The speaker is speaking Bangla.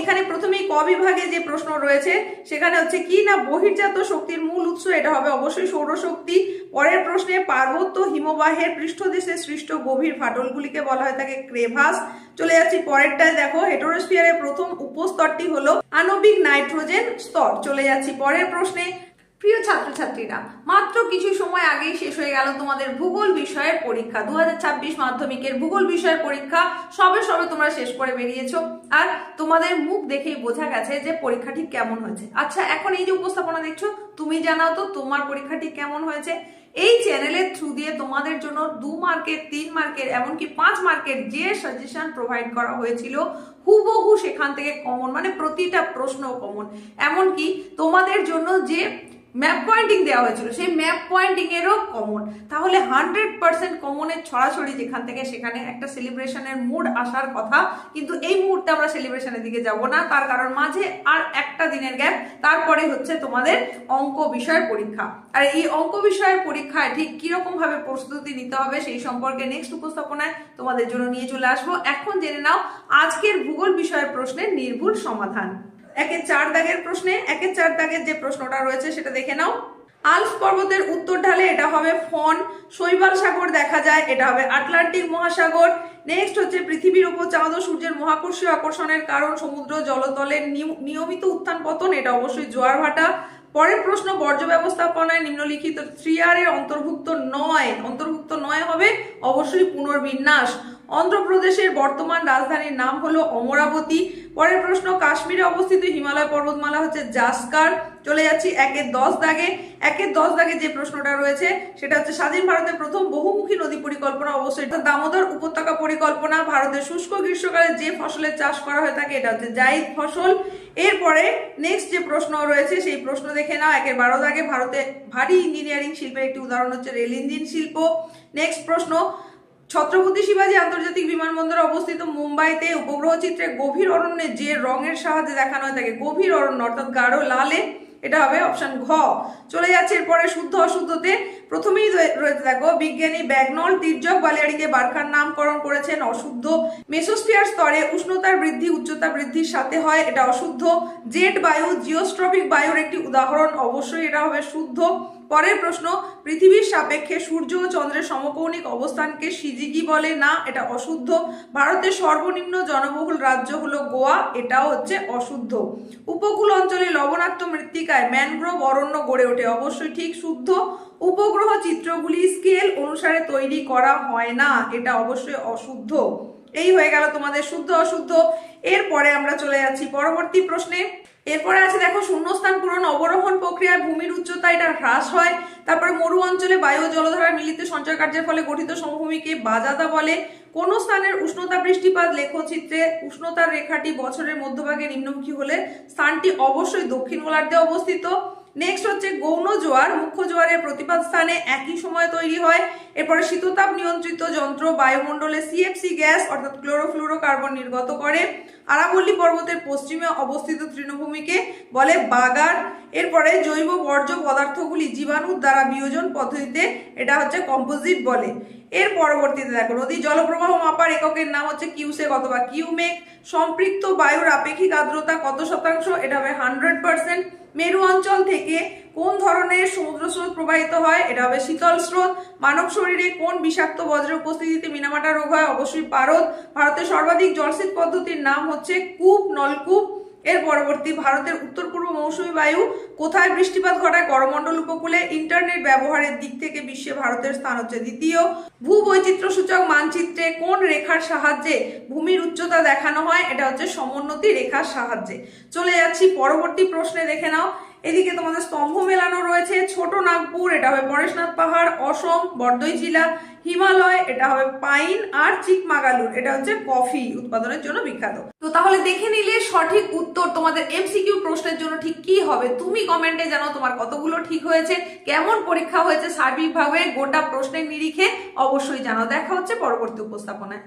এখানে প্রথমেই ক বিভাগে যে প্রশ্ন রয়েছে, সেখানে হচ্ছে কি না বহির্জাত শক্তির মূল উৎস এটা হবে অবশ্যই সৌরশক্তি। পরের প্রশ্নে পার্বত্য হিমবাহের পৃষ্ঠদেশে সৃষ্ট গভীর ফাটলগুলিকে বলা হয় থাকে ক্রেভাস। চলে যাচ্ছি পরেরটায়, দেখো, হেটোরোস্ফিয়ারের প্রথম উপস্তরটি হলো আণবিক নাইট্রোজেন স্তর। চলে যাচ্ছি পরের প্রশ্নে প্রিয় ছাত্রছাত্রীরা, মাত্র কিছু সময় আগেই শেষ হয়ে গেল তোমাদের ভূগোল বিষয়ের পরীক্ষা। দু হাজার ছাব্বিশ মাধ্যমিকের ভূগোল বিষয়ের পরীক্ষা, সবে সবে তোমরা শেষ করে বেরিয়েছো। আর তোমাদের মুখ দেখেই বোঝা গেছে যে পরীক্ষাটি কেমন হয়েছে। আচ্ছা এখন এই যে উপস্থাপনা দেখছ, তুমি জানাও তো তোমার পরীক্ষাটি কেমন হয়েছে? এই চ্যানেলের থ্রু দিয়ে তোমাদের জন্য দু মার্কের তিন মার্কের এমনকি পাঁচ মার্কের যে সাজেশন প্রোভাইড করা হয়েছিল, হুবহু সেখান থেকে কমন মানে প্রতিটা প্রশ্ন কমন এমনকি তোমাদের জন্য যে ম্যাপ পয়েন্টিং দেওয়া হয়েছিল, সেই ম্যাপ পয়েন্টিং এরও কমন তাহলে হান্ড্রেড পার্সেন্ট কমনের ছড়াছড়ি যেখান থেকে সেখানে একটা সেলিব্রেশনের মুড আসার কথা, কিন্তু এই মুহূর্তে আমরা সেলিব্রেশনের দিকে যাব না, তার কারণ মাঝে আর একটা দিনের গ্যাপ তারপরে হচ্ছে তোমাদের অঙ্ক বিষয়ের পরীক্ষা। আর এই অঙ্ক বিষয়ের পরীক্ষায় ঠিক কীরকম ভাবে প্রস্তুতি নিতে হবে সেই সম্পর্কে নেক্সট উপস্থাপনায় তোমাদের জন্য নিয়ে চলে আসব। এখন জেনে নাও আজকের ভূগোল বিষয়ের প্রশ্নের নির্ভুল সমাধান। একের চার দাগের প্রশ্নে একের চার দাগের যে প্রশ্নটা রয়েছে সেটা দেখে নাও। আলস পর্বতের উত্তর ঢালে এটা হবে ফন, শৈবাল সাগর দেখা যায়, এটা হবে আটলান্টিক মহাসাগর। নেক্সট হচ্ছে পৃথিবীর উপর চাঁদ সূর্যের মহাকর্ষীয় আকর্ষণের কারণ, সমুদ্র, জলতলের নিয়- নিয়মিত উত্থান পতন, এটা অবশ্যই জোয়ার ভাটা। পরের প্রশ্ন, বর্জ্য ব্যবস্থাপনায় নিম্নলিখিত থ্রি আর এর অন্তর্ভুক্ত নয়। অন্তর্ভুক্ত নয় হবে অবশ্যই পুনর্বিন্যাস। অন্ধ্রপ্রদেশের বর্তমান রাজধানীর নাম হলো অমরাবতী। পরের প্রশ্ন, কাশ্মীরে অবস্থিত হিমালয় পর্বতমালা হচ্ছে জাসকার। চলে যাচ্ছি একের দশ দাগে। একের দশ দাগে যে প্রশ্নটা রয়েছে, সেটা হচ্ছে স্বাধীন ভারতের প্রথম বহুমুখী নদী পরিকল্পনা অবশ্যই। দামোদর উপত্যকা পরিকল্পনা ভারতের শুষ্ক গ্রীষ্মকালে যে ফসলের চাষ করা হয়ে থাকে, এটা হচ্ছে জাইদ ফসল। এরপরে নেক্সট যে প্রশ্ন রয়েছে, সেই প্রশ্ন দেখে নাও। একের বারো দাগে ভারতে ভারী ইঞ্জিনিয়ারিং শিল্পের একটি উদাহরণ হচ্ছে রেল ইঞ্জিন শিল্প। নেক্সট প্রশ্ন ছত্রপতি শিবাজী আন্তর্জাতিক বিমানবন্দর অবস্থিত মুম্বাইতে উপগ্রহ চিত্রে গভীর অরণ্যে যে রঙের সাহায্যে দেখানো হয়ে থাকে গভীর অরণ্য অর্থাৎ গাঢ় লালে, এটা হবে অপশন ঘ। চলে যাচ্ছে এরপরে শুদ্ধ অশুদ্ধতে। প্রথমেই রয়ে- রয়েছে দেখো, বিজ্ঞানী ব্যাগনল তির্যক বালিয়াড়িকে বারখার নামকরণ করেছেন অশুদ্ধ। মেসোস্ফিয়ার স্তরে উষ্ণতার বৃদ্ধি, উচ্চতা বৃদ্ধির সাথে হয়, এটা অশুদ্ধ। জেট বায়ু, জিওস্ট্রপিক বায়ুর একটি উদাহরণ, অবশ্যই এটা হবে শুদ্ধ। পরের প্রশ্ন, পৃথিবীর সাপেক্ষে সূর্য ও চন্দ্রের সমকৌণিক অবস্থানকে সিজিগি বলে, না, এটা অশুদ্ধ। ভারতের সর্বনিম্ন জনবহুল রাজ্য হলো গোয়া, এটাও হচ্ছে অশুদ্ধ। উপকূল অঞ্চলে লবণাক্ত মৃত্তিকায় ম্যানগ্রোভ অরণ্য গড়ে ওঠে, অবশ্যই ঠিক শুদ্ধ। উপগ্রহ চিত্রগুলি স্কেল অনুসারে তৈরি করা হয় না, এটা অবশ্যই অশুদ্ধ। এই হয়ে গেল তোমাদের শুদ্ধ অশুদ্ধ। এরপরে আমরা চলে যাচ্ছি পরবর্তী প্রশ্নে। এরপরে আছে, দেখো, শূন্যস্থান পূরণ অবরোহণ প্রক্রিয়ায় ভূমির উচ্চতা এটা হ্রাস হয়। তারপরে মরু অঞ্চলে বায়ু জলধারা মিলিত সঞ্চয় কার্যের ফলে গঠিত সমভূমিকে বাজাদা বলে। কোন স্থানের উষ্ণতা বৃষ্টিপাত লেখচিত্রে উষ্ণতার রেখাটি বছরের মধ্যভাগে নিম্নমুখী হলে স্থানটি অবশ্যই দক্ষিণ গোলার্ধে অবস্থিত। নেক্সট হচ্ছে গৌণ জোয়ার। মুখ্য জোয়ারের প্রতিপাদ স্থানে একই সময় তৈরি হয়। এরপরে শীততাপ নিয়ন্ত্রিত যন্ত্র বায়ুমণ্ডলে সিএফসি গ্যাস, অর্থাৎ ক্লোরোফ্লুরোকার্বন নির্গত করে। আরাবল্লী পর্বতের পশ্চিমে অবস্থিত তৃণভূমিকে বলে বাগার। এরপরে জৈব বর্জ্য পদার্থগুলি জীবাণুর দ্বারা বিয়োজন পদ্ধতিতে, এটা হচ্ছে কম্পোজিট বলে। এর পরবর্তীতে দেখো নদী জলপ্রবাহ মাপার এককের নাম হচ্ছে কিউসেক অথবা কিউমেক। সম্পৃক্ত বায়ুর আপেক্ষিক আর্দ্রতা কত শতাংশ? এটা হবে হান্ড্রেড পার্সেন্ট। মেরু অঞ্চল থেকে কোন ধরনের সমুদ্র স্রোত প্রবাহিত হয়? এটা হবে শীতল স্রোত। মানব শরীরে কোন বিষাক্ত বজ্রের উপস্থিতিতে মিনামাটা রোগ হয়? অবশ্যই পারদ। ভারতের সর্বাধিক জলসেচ পদ্ধতির নাম হচ্ছে কূপ, নলকূপ। এর পরবর্তী ভারতের উত্তর পূর্ব মৌসুমী বায়ু, কোথায় বৃষ্টিপাত ঘটায় করমণ্ডল উপকূলে, ইন্টারনেট ব্যবহারের দিক থেকে বিশ্বে ভারতের স্থান হচ্ছে দ্বিতীয়। ভূ বৈচিত্র্য সূচক মানচিত্রে কোন রেখার সাহায্যে ভূমির উচ্চতা দেখানো হয়? এটা হচ্ছে সমোন্নতি রেখার সাহায্যে। চলে যাচ্ছি পরবর্তী প্রশ্নে, দেখে নাও। এদিকে তোমাদের স্তম্ভ মেলানো রয়েছে, ছোট নাগপুর, এটা হবে পরেশনাথ পাহাড়, অসম, বর্দই জেলা। হিমালয়, এটা হবে পাইন আর চিকমাগালুর, এটা হচ্ছে কফি উৎপাদনের জন্য বিখ্যাত। তো তাহলে দেখে নিলে সঠিক উত্তর তোমাদের এমসিকিউ প্রশ্নের জন্য ঠিক কি হবে, তুমি কমেন্টে জানো তোমার কতগুলো ঠিক হয়েছে, কেমন পরীক্ষা হয়েছে সার্বিকভাবে, গোটা প্রশ্নের নিরিখে অবশ্যই জানাও। দেখা হচ্ছে পরবর্তী উপস্থাপনায়।